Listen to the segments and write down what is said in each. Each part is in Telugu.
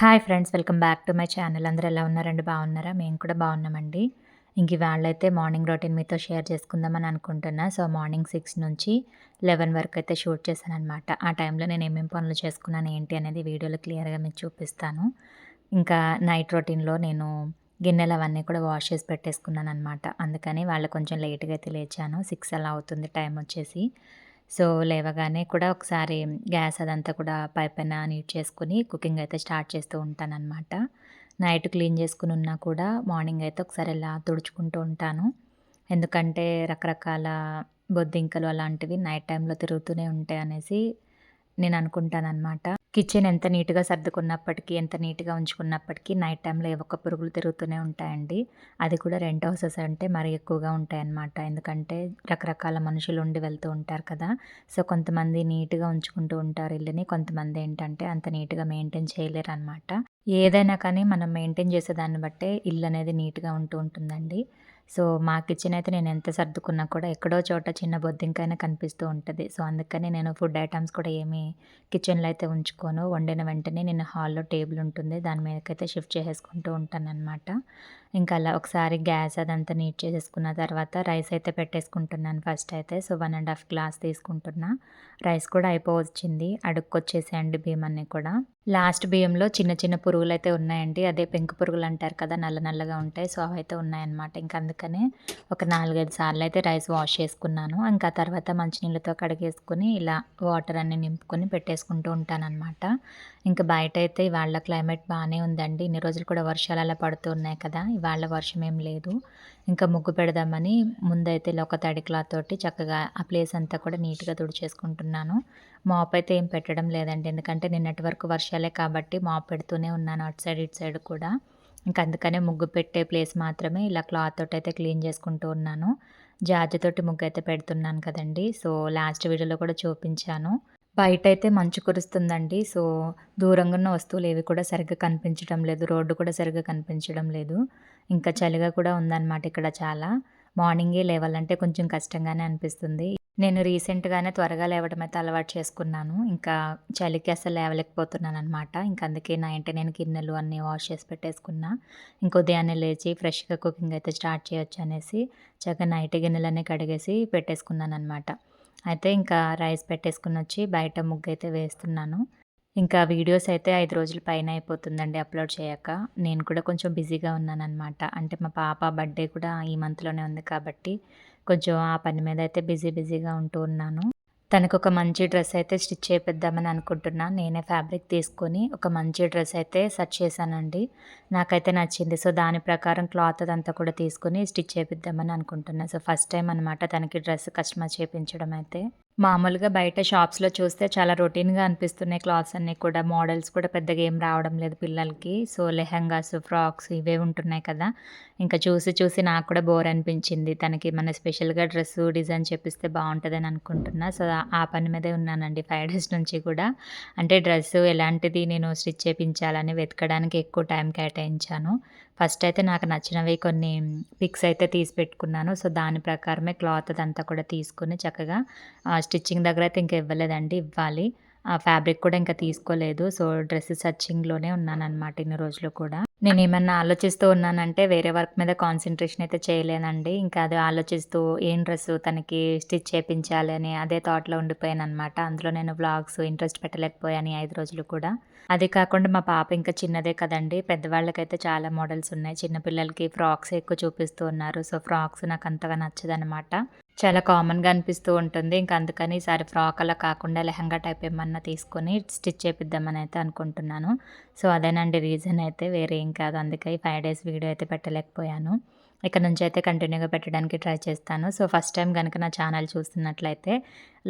Hi friends welcome back to my channel. అందరూ ఎలా ఉన్నారండి? బాగున్నారా? మేము కూడా బాగున్నామండి. ఇంక వాళ్ళైతే మార్నింగ్ రొటీన్ మీతో షేర్ చేసుకుందామని అనుకుంటున్నా. సో మార్నింగ్ సిక్స్ నుంచి లెవెన్ వరకు అయితే షూట్ చేశాను అనమాట ఆ టైంలో నేను ఏమేమి పనులు చేసుకున్నాను ఏంటి అనేది వీడియోలో క్లియర్గా మీకు చూపిస్తాను. ఇంకా నైట్ రొటీన్లో నేను గిన్నెలు అవన్నీ కూడా వాష్ చేసి పెట్టేసుకున్నాను అనమాట అందుకని వాళ్ళు కొంచెం లేట్గా అయితే లేచాను. సిక్స్ అలా అవుతుంది టైం వచ్చేసి. సో లేవగానే కూడా ఒకసారి గ్యాస్ అదంతా కూడా పై పైన నీట్ చేసుకుని కుకింగ్ అయితే స్టార్ట్ చేస్తూ ఉంటానన్నమాట. నైట్ క్లీన్ చేసుకుని ఉన్నా కూడా మార్నింగ్ అయితే ఒకసారి ఇలా తుడుచుకుంటూ ఉంటాను. ఎందుకంటే రకరకాల బొద్దింకలు అలాంటివి నైట్ టైంలో తిరుగుతూనే ఉంటాయి అనేసి నేను అనుకుంటానన్నమాట. కిచెన్ ఎంత నీట్గా సర్దుకున్నప్పటికీ ఎంత నీట్గా ఉంచుకున్నప్పటికీ నైట్ టైంలో ఏ ఒక్క పురుగులు తిరుగుతూనే ఉంటాయండి. అది కూడా రెంట్ హౌసెస్ అంటే మరీ ఎక్కువగా ఉంటాయి అన్నమాట ఎందుకంటే రకరకాల మనుషులు ఉండి వెళ్తూ ఉంటారు కదా. సో కొంతమంది నీట్గా ఉంచుకుంటూ ఉంటారు ఇల్లుని కొంతమంది ఏంటంటే అంత నీట్గా మెయింటైన్ చేయలేరు అనమాట ఏదైనా కానీ మనం మెయింటైన్ చేసేదాన్ని బట్టే ఇల్లు అనేది నీట్గా ఉంటూ ఉంటుందండి. సో మా కిచెన్ అయితే నేను ఎంత సర్దుకున్నా కూడా ఎక్కడో చోట చిన్న బొద్దింకైనా కనిపిస్తూ ఉంటుంది. సో అందుకని నేను ఫుడ్ ఐటమ్స్ కూడా ఏమీ కిచెన్లో అయితే ఉంచుకోను. వండిన వెంటనే నేను హాల్లో టేబుల్ ఉంటుంది. దాని మీదకైతే షిఫ్ట్ చేసేసుకుంటూ ఉంటాను అనమాట ఇంకా అలా ఒకసారి గ్యాస్ అదంతా నీట్ చేసేసుకున్న తర్వాత రైస్ అయితే పెట్టేసుకుంటున్నాను ఫస్ట్ అయితే. So one and half glass తీసుకుంటున్నా. రైస్ కూడా అయిపోవచ్చింది. అడుక్కొచ్చేసేయండి బియ్యం కూడా. లాస్ట్ బియ్యంలో చిన్న చిన్న పురుగులు అయితే ఉన్నాయండి. అదే పెంకు పురుగులు అంటారు కదా నల్ల నల్లగా ఉంటాయి. సో అవి అయితే ఉన్నాయన్నమాట. ఇంకా అందుకనే ఒక నాలుగైదు సార్లు అయితే రైస్ వాష్ చేసుకున్నాను. ఇంకా తర్వాత మంచినీళ్ళతో కడిగేసుకుని ఇలా వాటర్ అన్ని నింపుకొని పెట్టేసుకుంటూ ఉంటానన్నమాట. ఇంకా బయట అయితే ఇవాళ క్లైమేట్ బాగానే ఉందండి. ఇన్ని రోజులు కూడా వర్షాలు అలా పడుతూ ఉన్నాయి కదా ఇవాళ వర్షం ఏం లేదు. ఇంకా ముగ్గు పెడదామని ముందైతే ఇలా ఒక తడి క్లాత్ తోటి చక్కగా ఆ ప్లేస్ అంతా కూడా నీట్గా తుడిచేసుకుంటున్నాను. మాప్ అయితే ఏం పెట్టడం లేదండి. ఎందుకంటే నిన్నటి వరకు వర్షాలే కాబట్టి మాప్ పెడుతూనే ఉన్నాను అటు సైడ్ ఇటు సైడ్ కూడా. ఇంకా అందుకనే ముగ్గు పెట్టే ప్లేస్ మాత్రమే ఇలా క్లాత్ తోటి అయితే క్లీన్ చేసుకుంటూ ఉన్నాను. జాజితోటి ముగ్గు అయితే పెడుతున్నాను కదండి. సో లాస్ట్ వీడియోలో కూడా చూపించాను. బయట అయితే మంచు కురుస్తుందండి. సో దూరంగా ఉన్న వస్తువులు ఏవి కూడా సరిగ్గా కనిపించడం లేదు. రోడ్డు కూడా సరిగ్గా కనిపించడం లేదు. ఇంకా చలిగా కూడా ఉందన్నమాట ఇక్కడ చాలా. మార్నింగే లేవాలంటే కొంచెం కష్టంగానే అనిపిస్తుంది. నేను రీసెంట్గానే త్వరగా లేవడం అయితే అలవాటు చేసుకున్నాను. ఇంకా చలికి అసలు లేవలేకపోతున్నాను అనమాట ఇంకా అందుకే నా ఇంటి నేను గిన్నెలు అన్నీ వాష్ చేసి పెట్టేసుకున్నా. ఇంక ఉదయాన్నే లేచి ఫ్రెష్గా కుకింగ్ అయితే స్టార్ట్ చేయొచ్చు అనేసి చక్కగా నైట్ గిన్నెలన్నీ కడిగేసి పెట్టేసుకున్నాను అనమాట అయితే ఇంకా రైస్ పెట్టేసుకుని వచ్చి బయట ముగ్గు అయితే వేస్తున్నాను. ఇంకా వీడియోస్ అయితే ఐదు రోజుల పైన అయిపోతుందండి అప్లోడ్ చేయక. నేను కూడా కొంచెం బిజీగా ఉన్నానన్నమాట. అంటే మా పాప బర్త్డే కూడా ఈ మంత్లోనే ఉంది కాబట్టి కొంచెం ఆ పని మీద అయితే బిజీ బిజీగా ఉంటూ ఉన్నాను. తనకు ఒక మంచి డ్రెస్ అయితే స్టిచ్ చేపిద్దామని అనుకుంటున్నాను నేనే ఫ్యాబ్రిక్ తీసుకొని ఒక మంచి డ్రెస్ అయితే సెర్చ్ చేశానండి. నాకైతే నచ్చింది. సో దాని ప్రకారం క్లాత్ అదంతా కూడా తీసుకొని స్టిచ్ చేపిద్దామని అనుకుంటున్నాను సో ఫస్ట్ టైం అనమాట తనకి డ్రెస్ కస్టమర్ చేయించడం అయితే. మామూలుగా బయట షాప్స్లో చూస్తే చాలా రొటీన్గా అనిపిస్తున్నాయి క్లాత్స్ అన్నీ కూడా. మోడల్స్ కూడా పెద్దగా ఏం రావడం లేదు పిల్లలకి. సో లెహంగాస్ ఫ్రాక్స్ ఇవే ఉంటున్నాయి కదా. ఇంకా చూసి చూసి నాకు కూడా బోర్ అనిపించింది. తనకి మన స్పెషల్గా డ్రెస్ డిజైన్ చేపిస్తే బాగుంటుందని అనుకుంటున్నా. సో ఆ పని మీదే ఉన్నానండి ఫైవ్ డేస్ నుంచి కూడా. అంటే డ్రెస్ ఎలాంటిది నేను స్టిచ్ చేయించాలని వెతకడానికి ఎక్కువ టైం కేటాయించాను. ఫస్ట్ అయితే నాకు నచ్చినవి కొన్ని పిక్స్ అయితే తీసి పెట్టుకున్నాను. సో దాని ప్రకారమే క్లాత్ అదంతా కూడా తీసుకుని చక్కగా స్టిచ్చింగ్ దగ్గర అయితే ఇంకా ఇవ్వలేదండి ఇవ్వాలి. ఆ ఫ్యాబ్రిక్ కూడా ఇంకా తీసుకోలేదు. సో డ్రెస్ సర్చింగ్లోనే ఉన్నాను అనమాట ఇన్ని రోజులు కూడా. నేను ఏమన్నా ఆలోచిస్తూ ఉన్నానంటే వేరే వర్క్ మీద కాన్సన్ట్రేషన్ అయితే చేయలేనండి. ఇంకా అది ఆలోచిస్తూ ఏం డ్రెస్ తనకి స్టిచ్ చేయించాలి అని అదే థాట్లో ఉండిపోయాను అనమాట అందులో నేను వ్లాగ్స్ ఇంట్రెస్ట్ పెట్టలేకపోయాను ఐదు రోజులు కూడా. అది కాకుండా మా పాప ఇంకా చిన్నదే కదండి. పెద్దవాళ్ళకైతే చాలా మోడల్స్ ఉన్నాయి. చిన్నపిల్లలకి ఫ్రాక్స్ ఎక్కువ చూపిస్తూ ఉన్నారు. సో ఫ్రాక్స్ నాకు అంతగా నచ్చదనమాట చాలా కామన్గా అనిపిస్తూ ఉంటుంది. ఇంకా అందుకని ఈసారి ఫ్రాక్ అలా కాకుండా లెహంగా టైప్ ఏమన్నా తీసుకొని స్టిచ్ చేపిద్దామని అయితే అనుకుంటున్నాను. సో అదేనండి రీజన్ అయితే. వేరే ఏం కాదు. అందుకే ఫైవ్ డేస్ వీడియో అయితే పెట్టలేకపోయాను. ఇక్కడ నుంచి అయితే కంటిన్యూగా పెట్టడానికి ట్రై చేస్తాను. సో ఫస్ట్ టైం కనుక నా ఛానల్ చూస్తున్నట్లయితే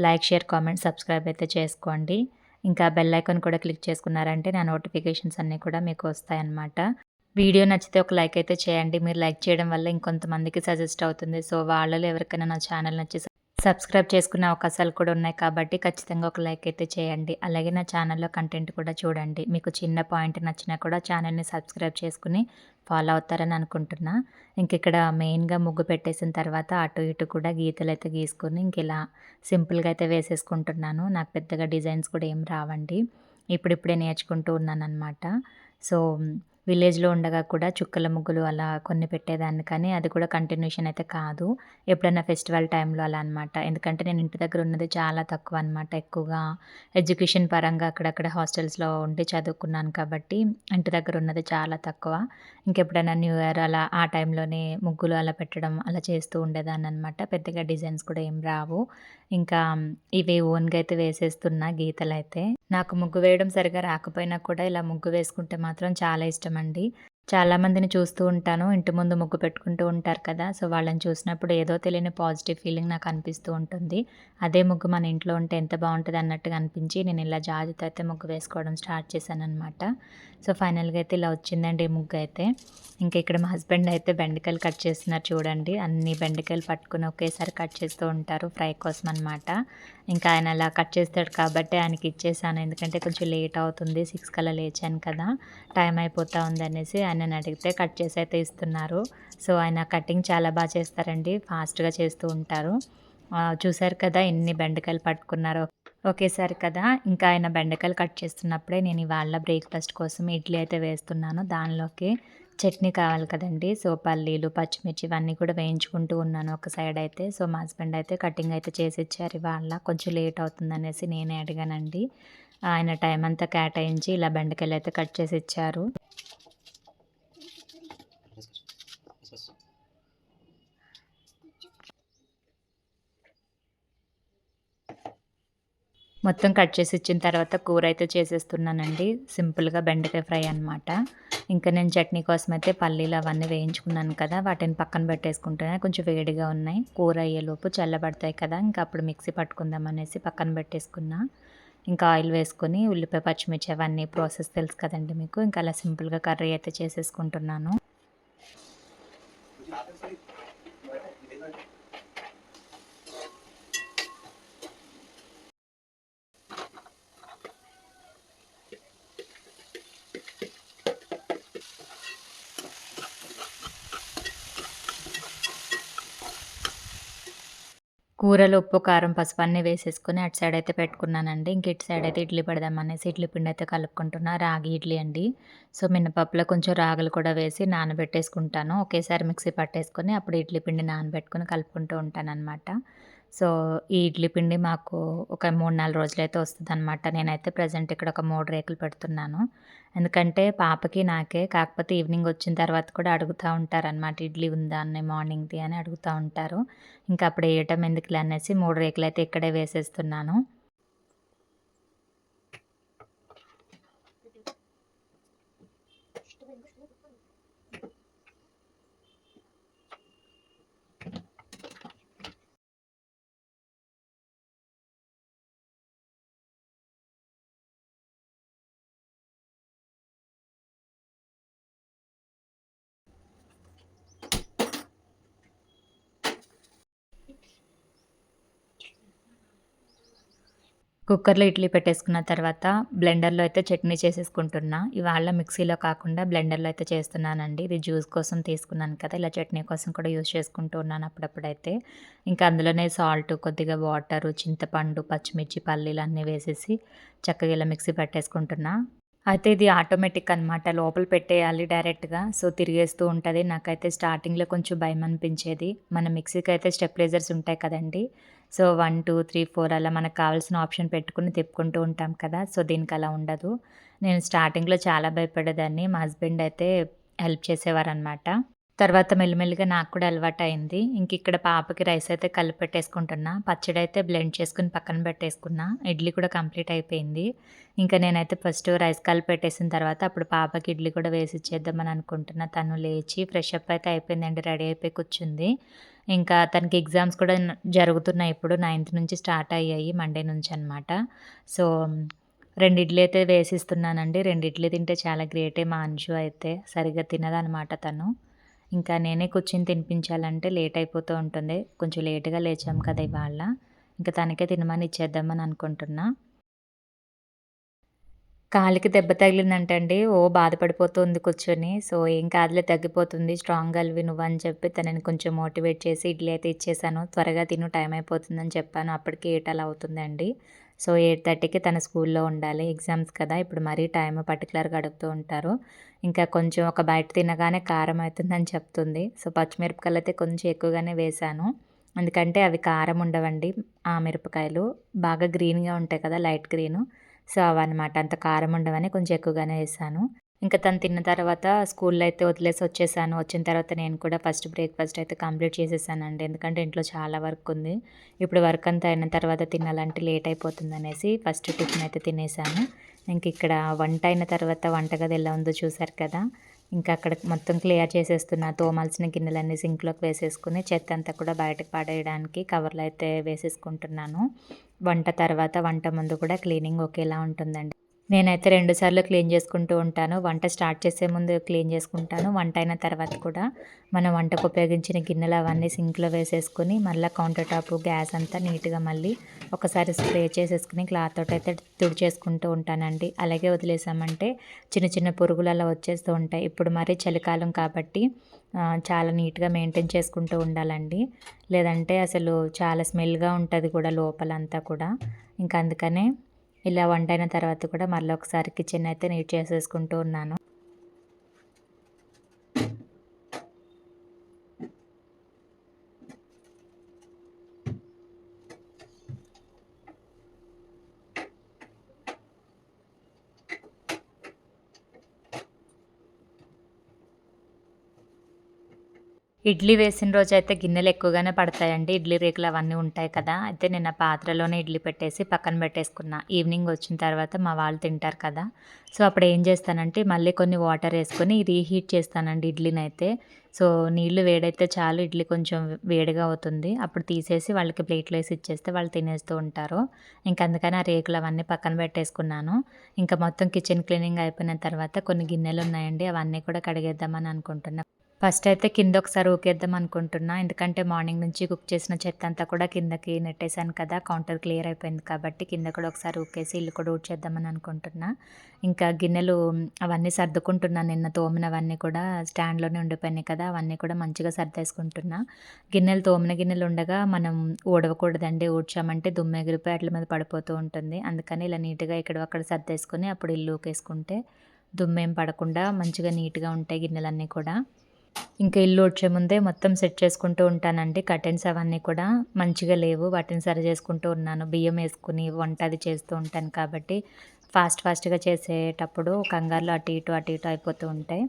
లైక్ షేర్ కామెంట్ సబ్స్క్రైబ్ అయితే చేసుకోండి. ఇంకా బెల్ ఐకాన్ కూడా క్లిక్ చేసుకున్నారంటే నా నోటిఫికేషన్స్ అన్నీ కూడా మీకు వస్తాయన్నమాట. వీడియో నచ్చితే ఒక లైక్ అయితే చేయండి. మీరు లైక్ చేయడం వల్ల ఇంకొంతమందికి సజెస్ట్ అవుతుంది. సో వాళ్ళలో ఎవరికైనా నా ఛానల్ నచ్చి సబ్స్క్రైబ్ చేసుకునే అవకాశాలు కూడా ఉన్నాయి కాబట్టి ఖచ్చితంగా ఒక లైక్ అయితే చేయండి. అలాగే నా ఛానల్లో కంటెంట్ కూడా చూడండి. మీకు చిన్న పాయింట్ నచ్చినా కూడా ఛానల్ని సబ్స్క్రైబ్ చేసుకుని ఫాలో అవుతారని అనుకుంటున్నా. ఇంక ఇక్కడ మెయిన్గా ముగ్గు పెట్టేసిన తర్వాత అటు ఇటు కూడా గీతలు అయితే గీసుకొని ఇంక ఇలా సింపుల్గా అయితే వేసేసుకుంటున్నాను. నాకు పెద్దగా డిజైన్స్ కూడా ఏం రావండి. ఇప్పుడిప్పుడే నేర్చుకుంటూ ఉన్నాను అనమాట సో విలేజ్‌లో ఉండగా కూడా చుక్కల ముగ్గులు అలా కొన్ని పెట్టేదాన్ని కానీ అది కూడా కంటిన్యూషన్ అయితే కాదు. ఎప్పుడైనా ఫెస్టివల్ టైంలో అలా అనమాట. ఎందుకంటే నేను ఇంటి దగ్గర ఉన్నది చాలా తక్కువ అనమాట. ఎక్కువగా ఎడ్యుకేషన్ పరంగా అక్కడక్కడ హాస్టల్స్‌లో ఉండి చదువుకున్నాను కాబట్టి ఇంటి దగ్గర ఉన్నది చాలా తక్కువ. ఇంకెప్పుడైనా న్యూ ఇయర్ అలా ఆ టైంలోనే ముగ్గులు అలా పెట్టడం అలా చేస్తూ ఉండేదాన్ని అనమాట పెద్దగా డిజైన్స్ కూడా ఏం రావు. ఇంకా ఇవి ఓన్‌గా అయితే వేసేస్తున్నా అయితే నాకు ముగ్గు వేయడం సరిగా రాకపోయినా కూడా ఇలా ముగ్గు వేసుకుంటే మాత్రం చాలా ఇష్టం ఇష్టమండి. చాలామందిని చూస్తూ ఉంటాను. ఇంటి ముందు ముగ్గు పెట్టుకుంటూ ఉంటారు కదా! సో, వాళ్ళని చూసినప్పుడు ఏదో తెలియని పాజిటివ్ ఫీలింగ్ నాకు అనిపిస్తూ ఉంటుంది. అదే ముగ్గు మన ఇంట్లో ఉంటే ఎంత బాగుంటుంది అన్నట్టుగా అనిపించి నేను ఇలా జాజితో అయితే ముగ్గు వేసుకోవడం స్టార్ట్ చేశాను అనమాట సో, ఫైనల్‌గా అయితే ఇలా వచ్చిందండి ఈ ముగ్గు అయితే ఇంకా ఇక్కడ మా హస్బెండ్ అయితే బెండకాయలు కట్ చేస్తున్నారు చూడండి. అన్ని బెండకాయలు పట్టుకొని ఒకేసారి కట్ చేస్తూ ఉంటారు ఫ్రై కోసం అనమాట. ఇంకా ఆయన అలా కట్ చేస్తాడు కాబట్టి ఆయనకి ఇచ్చేసాను. ఎందుకంటే కొంచెం లేట్ అవుతుంది. సిక్స్ కల్లా లేచాను కదా! టైం అయిపోతా ఉందనేసి ఆయనని అడిగితే కట్ చేసి అయితే ఇస్తున్నారు. సో, ఆయన కటింగ్ చాలా బాగా చేస్తారండి. ఫాస్ట్‌గా చేస్తూ ఉంటారు. చూసారు కదా! ఎన్ని బెండకాయలు పట్టుకున్నారో ఒకేసారి కదా! ఇంకా ఆయన బెండకాయలు కట్ చేస్తున్నప్పుడే నేను ఇవాళ బ్రేక్‌ఫాస్ట్ కోసం ఇడ్లీ అయితే వేస్తున్నాను. దానిలోకి చట్నీ కావాలి కదండీ! సో, పల్లీలు, పచ్చిమిర్చి ఇవన్నీ కూడా వేయించుకుంటూ ఉన్నాను ఒక సైడ్ అయితే. సో, మా హస్బెండ్ అయితే కటింగ్ అయితే చేసి ఇచ్చారు ఇవాళ. కొంచెం లేట్ అవుతుందనేసి నేనే అడిగానండి. ఆయన టైం అంతా కేటాయించి ఇలా బెండకాయలు అయితే కట్ చేసి ఇచ్చారు. మొత్తం కట్ చేసి ఇచ్చిన తర్వాత కూర అయితే చేసేస్తున్నానండి. సింపుల్‌గా బెండకాయ ఫ్రై అనమాట. ఇంకా నేను చట్నీ కోసం అయితే పల్లీలు అవన్నీ వేయించుకున్నాను కదా! వాటిని పక్కన పెట్టేసుకుంటున్నాను. కొంచెం వేడిగా ఉన్నాయి. కూర అయ్యేలోపు చల్లబడతాయి కదా! ఇంకా అప్పుడు మిక్సీ పట్టుకుందాం అనేసి పక్కన పెట్టేసుకున్నా. ఇంకా ఆయిల్ వేసుకొని ఉల్లిపాయ, పచ్చిమిర్చి అవన్నీ ప్రాసెస్ తెలుసు కదండి మీకు. ఇంకా అలా సింపుల్‌గా కర్రీ అయితే చేసేసుకుంటున్నాను. కూరలో ఉప్పు, కారం, పసుపు అన్నీ వేసేసుకొని అటు సైడ్ అయితే పెట్టుకున్నానండి. ఇంక ఇటు సైడ్ అయితే ఇడ్లీ పెడదాం అనేసి ఇడ్లీ పిండి అయితే కలుపుకుంటున్నా. రాగి ఇడ్లీ అండి. సో, మినపప్పులో కొంచెం రాగులు కూడా వేసి నానబెట్టేసుకుంటాను. ఒకేసారి మిక్సీ పట్టేసుకొని అప్పుడు ఇడ్లీ పిండి నానబెట్టుకొని కలుపుకుంటూ ఉంటాననమాట. సో, ఈ ఇడ్లీ పిండి మాకు ఒక 3, 4 రోజులైతే అనమాట నేనైతే ప్రెజెంట్ ఇక్కడ ఒక మూడు రేకులు పెడుతున్నాను. ఎందుకంటే పాపకి, నాకే కాకపోతే ఈవినింగ్ వచ్చిన తర్వాత కూడా అడుగుతా ఉంటారనమాట. ఇడ్లీ ఉందా అన్నయ్య మార్నింగ్‌ది అని అడుగుతూ ఉంటారు. ఇంకా అప్పుడు వేయటం ఎందుకులే అనేసి 3 రేకులైతే ఇక్కడే వేసేస్తున్నాను. కుక్కర్‌లో ఇడ్లీ పెట్టేసుకున్న తర్వాత బ్లెండర్‌లో అయితే చట్నీ చేసేసుకుంటున్నా. ఇవాళ మిక్సీలో కాకుండా బ్లెండర్‌లో అయితే చేస్తున్నానండి. ఇది జ్యూస్ కోసం తీసుకున్నాను కదా! ఇలా చట్నీ కోసం కూడా యూజ్ చేసుకుంటూ ఉన్నాను అప్పుడప్పుడైతే. ఇంకా అందులోనే సాల్ట్, కొద్దిగా వాటర్ చింతపండు, పచ్చిమిర్చి, పల్లీలు అన్నీ వేసేసి చక్కగా ఇలా మిక్సీ పట్టేసుకుంటున్నా. అయితే ఇది ఆటోమేటిక్ అనమాట. లోపల పెట్టేయాలి డైరెక్ట్‌గా. సో, తిరిగేస్తూ ఉంటుంది నాకైతే స్టార్టింగ్‌లో కొంచెం భయం అనిపించేది మన మిక్సీకి అయితే స్టెబిలైజర్స్ ఉంటాయి కదండీ! సో, 1, 2, 3, 4 అలా మనకు కావాల్సిన ఆప్షన్ పెట్టుకుని తిప్పుకుంటూ ఉంటాం కదా! సో, దీనికి అలా ఉండదు. నేను స్టార్టింగ్‌లో చాలా భయపడేదాన్ని. మా హస్బెండ్ అయితే హెల్ప్ చేసేవారనమాట. తర్వాత మెల్లిమెల్లిగా నాకు కూడా అలవాటు అయింది ఇంక ఇక్కడ పాపకి రైస్ అయితే కలిపి పెట్టేసుకుంటున్నా. అయితే బ్లెండ్ చేసుకుని పక్కన పెట్టేసుకున్నా. ఇడ్లీ కూడా కంప్లీట్ అయిపోయింది. ఇంకా నేనైతే ఫస్ట్ రైస్ కలిపి పెట్టేసిన తర్వాత అప్పుడు పాపకి ఇడ్లీ కూడా వేసి ఇచ్చేద్దామని అనుకుంటున్నా. తను లేచి ఫ్రెష్ అప్ అయితే అయిపోయిందండి. రెడీ అయిపోయి కూర్చుంది. ఇంకా తనకి ఎగ్జామ్స్ కూడా జరుగుతున్నాయి ఇప్పుడు. నైన్త్ నుంచి స్టార్ట్ అయ్యాయి. మండే నుంచి అనమాట. సో, 2 అయితే వేసిస్తున్నానండి. 2 తింటే చాలా గ్రేటే మా అంశు అయితే. సరిగ్గా తినదనమాట తను. ఇంకా నేనే కూర్చొని తినిపించాలంటే లేట్ అయిపోతూ ఉంటుంది. కొంచెం లేటుగా లేచాం కదా ఇవాళ. ఇంక తనకే తినమని ఇచ్చేద్దామని అనుకుంటున్నా. కాలికి దెబ్బ తగిలిందంటండి. ఓ బాధపడిపోతుంది కూర్చొని. సో, "ఏం కాదులే తగ్గిపోతుంది. స్ట్రాంగ్ అల్వి నువ్వు" అని చెప్పి తనని కొంచెం మోటివేట్ చేసి ఇడ్లీ అయితే ఇచ్చేసాను. "త్వరగా తిను టైం అయిపోతుందని" చెప్పాను. అప్పటికి ఎయిట్ అలా అవుతుందండి. సో ఎయిట్ థర్టీకి తన స్కూల్లో ఉండాలి ఎగ్జామ్స్ కదా ఇప్పుడు మరీ టైం పర్టికులర్గా అడుగుతూ ఉంటారు ఇంకా కొంచెం ఒక బయట తినగానే కారం అవుతుందని చెప్తుంది సో పచ్చిమిరపకాయలు అయితే కొంచెం ఎక్కువగానే వేశాను ఎందుకంటే అవి కారం ఉండవండి ఆ మిరపకాయలు బాగా గ్రీన్గా ఉంటాయి కదా లైట్ గ్రీన్ సో అవన్నమాట అంత కారం ఉండవని కొంచెం ఎక్కువగానే వేసాను. ఇంకా తను తిన్న తర్వాత స్కూల్లో అయితే వదిలేసి వచ్చేసాను. వచ్చిన తర్వాత నేను కూడా ఫస్ట్ బ్రేక్ఫాస్ట్ అయితే కంప్లీట్ చేసేసానండి. ఎందుకంటే ఇంట్లో చాలా వర్క్ ఉంది. ఇప్పుడు వర్క్ అంతా అయిన తర్వాత తినాలంటే లేట్ అయిపోతుంది అనేసి ఫస్ట్ టిఫిన్ అయితే తినేసాను. ఇంక ఇక్కడ వంట అయిన తర్వాత వంటగది ఎలా ఉందో చూసారు కదా? ఇంకా అక్కడ మొత్తం క్లియర్ చేసేస్తున్నా. తోమాల్సిన గిన్నెలన్నీ సింక్లోకి వేసేసుకుని చెత్త అంతా కూడా బయటకు పడేయడానికి కవర్లు అయితే వేసేసుకుంటున్నాను. వంట తర్వాత వంట ముందు కూడా క్లీనింగ్ ఒకేలా ఉంటుందండి. నేనైతే రెండుసార్లు క్లీన్ చేసుకుంటూ ఉంటాను. వంట స్టార్ట్ చేసే ముందు క్లీన్ చేసుకుంటాను. వంట అయిన తర్వాత కూడా మనం వంటకు ఉపయోగించిన గిన్నెలు అవన్నీ సింక్లో వేసేసుకుని మళ్ళీ కౌంటర్ టాప్ గ్యాస్ అంతా నీట్గా మళ్ళీ ఒకసారి స్ప్రే చేసేసుకుని క్లాత్ తోటి అయితే తుడిచేసుకుంటూ ఉంటానండి. అలాగే వదిలేసామంటే చిన్న చిన్న పురుగులు అలా వచ్చేస్తూ ఉంటాయి. ఇప్పుడు మరీ చలికాలం కాబట్టి చాలా నీట్గా మెయింటైన్ చేసుకుంటూ ఉండాలండి. లేదంటే అసలు చాలా స్మెల్గా ఉంటుంది కూడా లోపలంతా కూడా. ఇంకా అందుకనే ఇలా వంట అయిన తర్వాత కూడా మళ్ళీ ఒకసారి కిచెన్ అయితే నీట్ చేసేసుకుంటూ ఉన్నాను. ఇడ్లీ వేసిన రోజు అయితే గిన్నెలు ఎక్కువగానే పడతాయండి. ఇడ్లీ రేకులు అవన్నీ ఉంటాయి కదా. అయితే నేను ఆ పాత్రలోనే ఇడ్లీ పెట్టేసి పక్కన పెట్టేసుకున్నా. ఈవినింగ్ వచ్చిన తర్వాత మా వాళ్ళు తింటారు కదా. సో అప్పుడు ఏం చేస్తానంటే మళ్ళీ కొన్ని వాటర్ వేసుకొని రీహీట్ చేస్తానండి ఇడ్లీని అయితే సో నీళ్ళు వేడైతే చాలు. ఇడ్లీ కొంచెం వేడిగా అవుతుంది. అప్పుడు తీసేసి వాళ్ళకి ప్లేట్లో వేసి ఇచ్చేస్తే వాళ్ళు తినేస్తూ ఉంటారు. ఇంకా అందుకని ఆ రేకులు అవన్నీ పక్కన పెట్టేసుకున్నాను. ఇంకా మొత్తం కిచెన్ క్లీనింగ్ అయిపోయిన తర్వాత కొన్ని గిన్నెలు ఉన్నాయండి. అవన్నీ కూడా కడిగేద్దామని అనుకుంటున్నాను ఫస్ట్ అయితే కింద ఒకసారి ఊకేద్దాం అనుకుంటున్నా. ఎందుకంటే మార్నింగ్ నుంచి కుక్ చేసిన చెత్త అంతా కూడా కిందకి నెట్టేశాను కదా కౌంటర్ క్లియర్ అయిపోయింది కాబట్టి కింద కూడా ఒకసారి ఊకేసి ఇల్లు కూడా ఊడ్చేద్దామని అనుకుంటున్నా. ఇంకా గిన్నెలు అవన్నీ సర్దుకుంటున్నా నిన్న తోమినవన్నీ కూడా స్టాండ్లోనే ఉండిపోయినాయి కదా అవన్నీ కూడా మంచిగా సర్దేసుకుంటున్నా. గిన్నెలు తోమిన గిన్నెలు ఉండగా మనం ఊడవకూడదండి ఊడ్చామంటే దుమ్మె ఎగిరిపోయి అట్ల మీద పడిపోతూ ఉంటుంది. అందుకని ఇలా నీట్గా ఇక్కడ అక్కడ సర్దేసుకుని అప్పుడు ఇల్లు ఊకేసుకుంటే దుమ్మేం పడకుండా మంచిగా నీట్గా ఉంటాయి గిన్నెలన్నీ కూడా. ఇంకా ఇల్లు వచ్చే ముందే మొత్తం సెట్ చేసుకుంటూ ఉంటానండి. కర్టెన్స్ అవన్నీ కూడా మంచిగా లేవు. వాటిని సరి చేసుకుంటూ ఉన్నాను. బియ్యం వేసుకుని వంట అది చేస్తూ ఉంటాను కాబట్టి ఫాస్ట్ ఫాస్ట్గా చేసేటప్పుడు కంగారులో అటు ఇటు అటు ఇటు అయిపోతూ ఉంటాయి.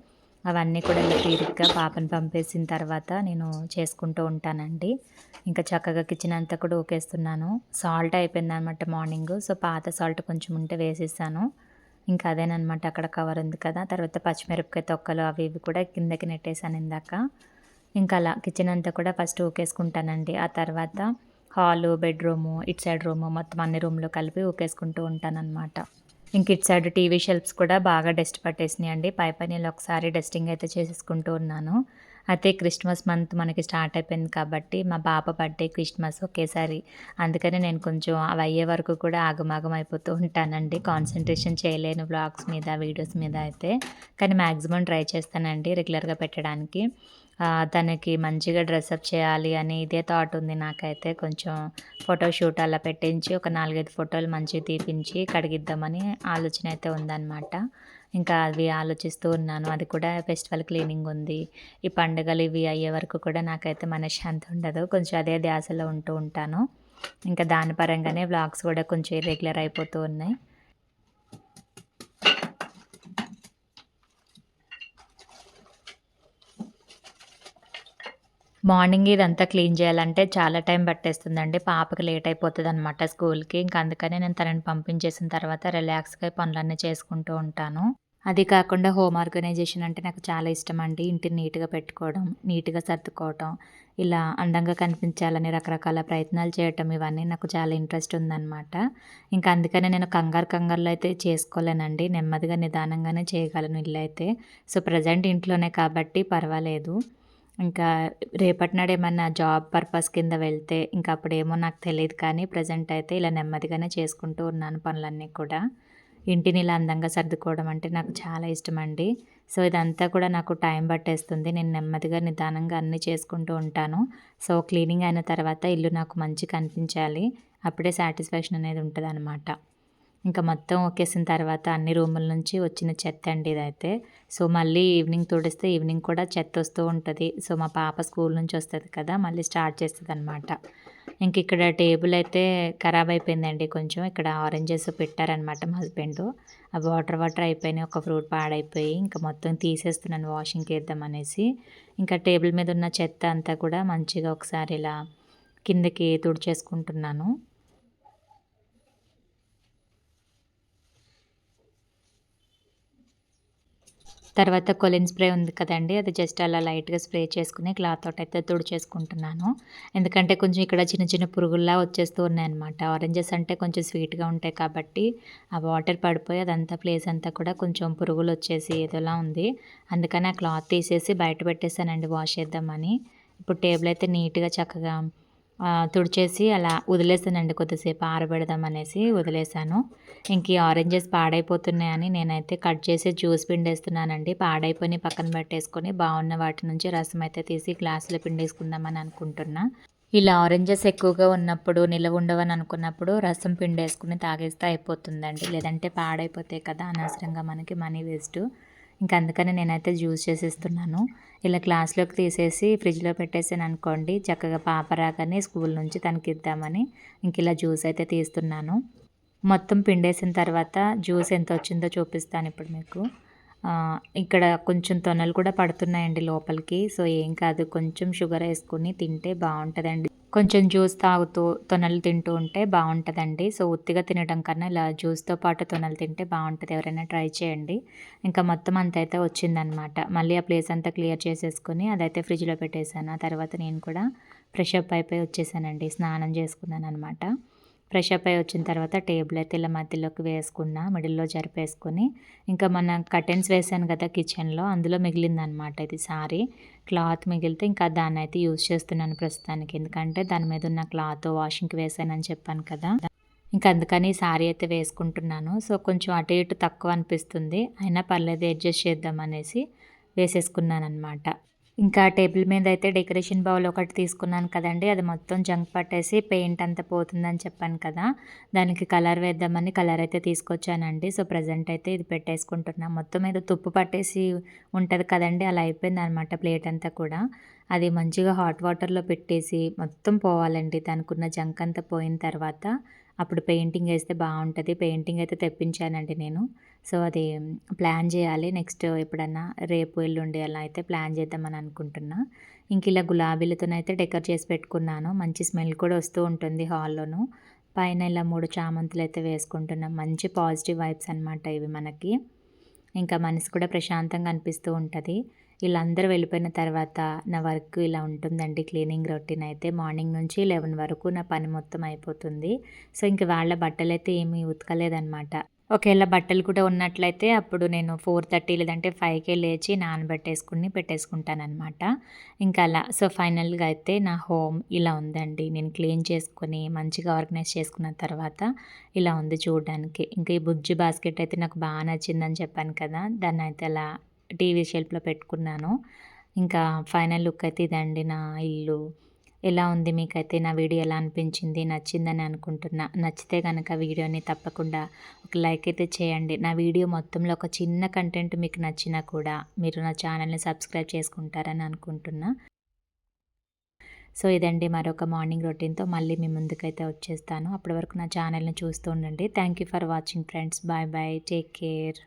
అవన్నీ కూడా ఇలా తీరిగ్గా పాపను పంపేసిన తర్వాత నేను చేసుకుంటూ ఉంటానండి. ఇంకా చక్కగా కిచెన్ అంతా కూడా ఊకేస్తున్నాను. సాల్ట్ అయిపోయింది అనమాట మార్నింగ్. సో పాత సాల్ట్ కొంచెం ఉంటే వేసేసాను. ఇంకా అదేనమాట అక్కడ కవర్ ఉంది కదా. తర్వాత పచ్చిమిరపకాయ తొక్కలు అవి ఇవి కూడా కిందకి నెట్టేసాను ఇందాక. ఇంకా అలా కిచెన్ అంతా కూడా ఫస్ట్ ఊకేసుకుంటానండి. ఆ తర్వాత హాలు బెడ్రూము ఇటు సైడ్ రూము మొత్తం అన్ని రూమ్లో కలిపి ఊకేసుకుంటూ ఉంటానన్నమాట. ఇంక ఇటు సైడ్ టీవీ షెల్ఫ్స్ కూడా బాగా డస్ట్ పట్టేసినాయి అండి పై పైన ఒకసారి డస్టింగ్ అయితే చేసేసుకుంటూ ఉన్నాను. అయితే క్రిస్మస్ మంత్ మనకి స్టార్ట్ అయిపోయింది కాబట్టి మా పాప బర్త్డే క్రిస్మస్ ఒకేసారి. అందుకని నేను కొంచెం అవి అయ్యే వరకు కూడా ఆగమాగం అయిపోతూ ఉంటానండి. కాన్సన్ట్రేషన్ చేయలేను బ్లాగ్స్ మీద వీడియోస్ మీద అయితే. కానీ మ్యాక్సిమం ట్రై చేస్తానండి రెగ్యులర్గా పెట్టడానికి. తనకి మంచిగా డ్రెస్అప్ చేయాలి అని ఇదే థాట్ ఉంది నాకైతే. కొంచెం ఫోటోషూట్ అలా పెట్టించి ఒక నాలుగైదు ఫోటోలు మంచిగా తీపించి కడిగిద్దామని ఆలోచన అయితే ఉందన్నమాట. ఇంకా అవి ఆలోచిస్తూ ఉన్నాను. అది కూడా ఫెస్టివల్ క్లీనింగ్ ఉంది. ఈ పండుగలు ఇవి అయ్యే వరకు కూడా నాకైతే మనశ్శాంతి ఉండదు. కొంచెం అదే ధ్యాసలో ఉంటూ ఉంటాను. ఇంకా దాని పరంగానే వ్లాగ్స్ కూడా కొంచెం రెగ్యులర్ అయిపోతూ ఉన్నాయి. మార్నింగ్ ఇదంతా క్లీన్ చేయాలంటే చాలా టైం పట్టేస్తుందండి. పాపకి లేట్ అయిపోతుంది అనమాట స్కూల్కి. ఇంకా అందుకని నేను తనని పంపించేసిన తర్వాత రిలాక్స్గా పనులన్నీ చేసుకుంటూ ఉంటాను. అది కాకుండా హోమ్ ఆర్గనైజేషన్ అంటే నాకు చాలా ఇష్టం అండి ఇంటిని నీట్గా పెట్టుకోవడం నీట్గా సర్దుకోవడం ఇలా అందంగా కనిపించాలని రకరకాల ప్రయత్నాలు చేయటం ఇవన్నీ నాకు చాలా ఇంట్రెస్ట్ ఉందన్నమాట. ఇంకా అందుకనే నేను కంగారు కంగారులో అయితే చేసుకోలేనండి. నెమ్మదిగా నిదానంగానే చేయగలను ఇల్లు అయితే. సో ప్రజెంట్ ఇంట్లోనే కాబట్టి పర్వాలేదు. ఇంకా రేపటినాడు ఏమన్నా జాబ్ పర్పస్ కింద వెళ్తే ఇంకా అప్పుడేమో నాకు తెలియదు కానీ ప్రజెంట్ అయితే ఇలా నెమ్మదిగానే చేసుకుంటూ ఉన్నాను పనులన్నీ కూడా. ఇంటిని ఇలా అందంగా సర్దుకోవడం అంటే నాకు చాలా ఇష్టం అండి సో ఇదంతా కూడా నాకు టైం పట్టేస్తుంది. నేను నెమ్మదిగా నిదానంగా అన్నీ చేసుకుంటూ ఉంటాను. సో క్లీనింగ్ అయిన తర్వాత ఇల్లు నాకు మంచి కనిపించాలి. అప్పుడే సాటిస్ఫాక్షన్ అనేది ఉంటుందన్నమాట. ఇంకా మొత్తం ఒకేసిన తర్వాత అన్ని రూముల నుంచి వచ్చిన చెత్త అండి ఇదైతే. సో మళ్ళీ ఈవినింగ్ తుడిస్తే ఈవినింగ్ కూడా చెత్త వస్తూ ఉంటుంది. సో మా పాప స్కూల్ నుంచి వస్తుంది కదా మళ్ళీ స్టార్ట్ చేస్తుంది అనమాట ఇంక ఇక్కడ టేబుల్ అయితే ఖరాబ్ అయిపోయిందండి కొంచెం. ఇక్కడ ఆరెంజెస్ పెట్టారనమాట మా హస్బెండ్. అవి వాటర్ వాటర్ అయిపోయినాయి ఒక ఫ్రూట్ పాడైపోయి ఇంకా మొత్తం తీసేస్తున్నాను వాషింగ్కి వేద్దాం అనేసి ఇంకా టేబుల్ మీద ఉన్న చెత్త అంతా కూడా మంచిగా ఒకసారి ఇలా కిందకి తుడిచేసుకుంటున్నాను. తర్వాత కొలిన్ స్ప్రే ఉంది కదండి అది జస్ట్ అలా లైట్గా స్ప్రే చేసుకుని క్లాత్ తోటి అయితే తుడిచేసుకుంటున్నాను. ఎందుకంటే కొంచెం ఇక్కడ చిన్న చిన్న పురుగుల్లా వచ్చేస్తూ ఉన్నాయన్నమాట. ఆరెంజెస్ అంటే కొంచెం స్వీట్గా ఉంటాయి కాబట్టి ఆ వాటర్ పడిపోయి అదంతా ప్లేస్ అంతా కూడా కొంచెం పురుగులు వచ్చేసి ఏదోలా ఉంది. అందుకని ఆ క్లాత్ తీసేసి బయట పెట్టేసానండి వాష్ చేద్దామని. ఇప్పుడు టేబుల్ అయితే నీట్గా చక్కగా తుడిచేసి అలా వదిలేసానండి కొద్దిసేపు ఆరబెడదాం అనేసి వదిలేసాను. ఇంక ఈ ఆరెంజెస్ పాడైపోతున్నాయని నేనైతే కట్ చేసి జ్యూస్ పిండేస్తున్నానండి. పాడైపోయి పక్కన పెట్టేసుకొని బాగున్న వాటి నుంచి రసం అయితే తీసి గ్లాసులో పిండేసుకుందామని అనుకుంటున్నా. ఇలా ఆరెంజెస్ ఎక్కువగా ఉన్నప్పుడు నిలవ ఉండవని అనుకున్నప్పుడు రసం పిండేసుకుని తాగేస్తే అయిపోతుందండి. లేదంటే పాడైపోతాయి కదా అనవసరంగా మనకి మనీ వేస్ట్. ఇంకా అందుకని నేనైతే జ్యూస్ చేసేస్తున్నాను. ఇలా క్లాస్లోకి తీసేసి ఫ్రిడ్జ్లో పెట్టేసాను అనుకోండి చక్కగా పాప రాగానే స్కూల్ నుంచి తనకి ఇద్దామని ఇంక ఇలా జ్యూస్ అయితే తీస్తున్నాను. మొత్తం పిండేసిన తర్వాత జ్యూస్ ఎంత వచ్చిందో చూపిస్తాను ఇప్పుడు మీకు. ఇక్కడ కొంచెం తొనలు కూడా పడుతున్నాయండి లోపలికి సో ఏం కాదు కొంచెం షుగర్ వేసుకుని తింటే బాగుంటుందండి. కొంచెం జ్యూస్ తాగుతూ తొనలు తింటూ ఉంటే బాగుంటుందండి. సో ఉత్తిగా తినడం కన్నా ఇలా జ్యూస్తో పాటు తొనలు తింటే బాగుంటుంది. ఎవరైనా ట్రై చేయండి. ఇంకా మొత్తం అంత అయితే వచ్చిందనమాట. మళ్ళీ ఆ ప్లేస్ అంతా క్లియర్ చేసేసుకుని అదైతే ఫ్రిడ్జ్లో పెట్టేశాను. ఆ తర్వాత నేను కూడా ఫ్రెష్ అప్ అయిపోయి వచ్చేసానండి. స్నానం చేసుకున్నాను అనమాట ఫ్రెష్ అప్ అయి వచ్చిన తర్వాత టేబుల్ అయితే ఇలా మధ్యలోకి వేసుకున్న మిడిల్లో జరిపేసుకొని ఇంకా మన కర్టెన్స్ వేసాను కదా కిచెన్లో అందులో మిగిలిందనమాట ఇది సారీ. క్లాత్ మిగిలితే ఇంకా దాన్ని అయితే యూజ్ చేస్తున్నాను ప్రస్తుతానికి. ఎందుకంటే దాని మీద ఉన్న క్లాత్ వాషింగ్కి వేసానని చెప్పాను కదా. ఇంకా అందుకని సారీ అయితే వేసుకుంటున్నాను. సో కొంచెం అటు ఇటు తక్కువ అనిపిస్తుంది. అయినా పర్లేదు అడ్జస్ట్ చేద్దాం అనేసి వేసేసుకున్నాను అనమాట ఇంకా టేబుల్ మీద అయితే డెకరేషన్ బౌల్ ఒకటి తీసుకున్నాను కదండి. అది మొత్తం జంక్ పట్టేసి పెయింట్ అంతా పోతుందని చెప్పాను కదా. దానికి కలర్ వేద్దామని కలర్ అయితే తీసుకొచ్చానండి. సో ప్రజెంట్ అయితే ఇది పెట్టేసుకుంటున్నాను మొత్తం మీద తుప్పు పట్టేసి ఉంటుంది కదండి. అలా అయిపోయింది అనమాట ప్లేట్ అంతా కూడా. అది మంచిగా హాట్ వాటర్లో పెట్టేసి మొత్తం పోవాలండి. దానికి ఉన్న జంక్ అంతా పోయిన తర్వాత అప్పుడు పెయింటింగ్ వేస్తే బాగుంటుంది. పెయింటింగ్ అయితే తెప్పించానండి నేను. సో అది ప్లాన్ చేయాలి. నెక్స్ట్ ఎప్పుడన్నా రేపు ఎల్లుండి అలా అయితే ప్లాన్ చేద్దామని అనుకుంటున్నా. ఇంక ఇలా గులాబీలతోనైతే డెకర్ చేసి పెట్టుకున్నాను. మంచి స్మెల్ కూడా వస్తూ ఉంటుంది హాల్లోను. పైన ఇలా మూడు చామంతులు అయితే వేసుకుంటున్నాం. మంచి పాజిటివ్ వైబ్స్ అనమాట ఇవి మనకి. ఇంకా మనసు కూడా ప్రశాంతంగా అనిపిస్తూ ఉంటుంది. వీళ్ళందరూ వెళ్ళిపోయిన తర్వాత నా వర్క్ ఇలా ఉంటుందండి. క్లీనింగ్ రొటీన్ అయితే మార్నింగ్ నుంచి లెవెన్ వరకు నా పని మొత్తం అయిపోతుంది. సో ఇంక వాళ్ళ బట్టలు అయితే ఏమీ ఉతకలేదనమాట ఒకవేళ బట్టలు కూడా ఉన్నట్లయితే అప్పుడు నేను ఫోర్ థర్టీ లేదంటే ఫైవ్కే లేచి నానబెట్టేసుకుని పెట్టేసుకుంటానమాట ఇంకా అలా. సో ఫైనల్గా అయితే నా హోమ్ ఇలా ఉందండి. నేను క్లీన్ చేసుకొని మంచిగా ఆర్గనైజ్ చేసుకున్న తర్వాత ఇలా ఉంది చూడడానికి. ఇంకా ఈ బుజ్జి బాస్కెట్ అయితే నాకు బాగా నచ్చిందని చెప్పాను కదా దాన్ని అయితే అలా టీవీ షెల్ఫ్లో పెట్టుకున్నాను. ఇంకా ఫైనల్ లుక్ అయితే ఇదండి నా ఇల్లు. ఎలా ఉంది మీకైతే నా వీడియో ఎలా అనిపించింది? నచ్చిందని అనుకుంటున్నా. నచ్చితే కనుక వీడియోని తప్పకుండా ఒక లైక్ అయితే చేయండి. నా వీడియో మొత్తంలో ఒక చిన్న కంటెంట్ మీకు నచ్చినా కూడా మీరు నా ఛానల్ని సబ్స్క్రైబ్ చేసుకుంటారని అనుకుంటున్నా. సో ఇదండి మరొక మార్నింగ్ రొటీన్తో మళ్ళీ మీ ముందుకైతే వచ్చేస్తాను. అప్పటి వరకు నా ఛానల్ని చూస్తూ ఉండండి. Thank you for watching friends. Bye bye. Take care.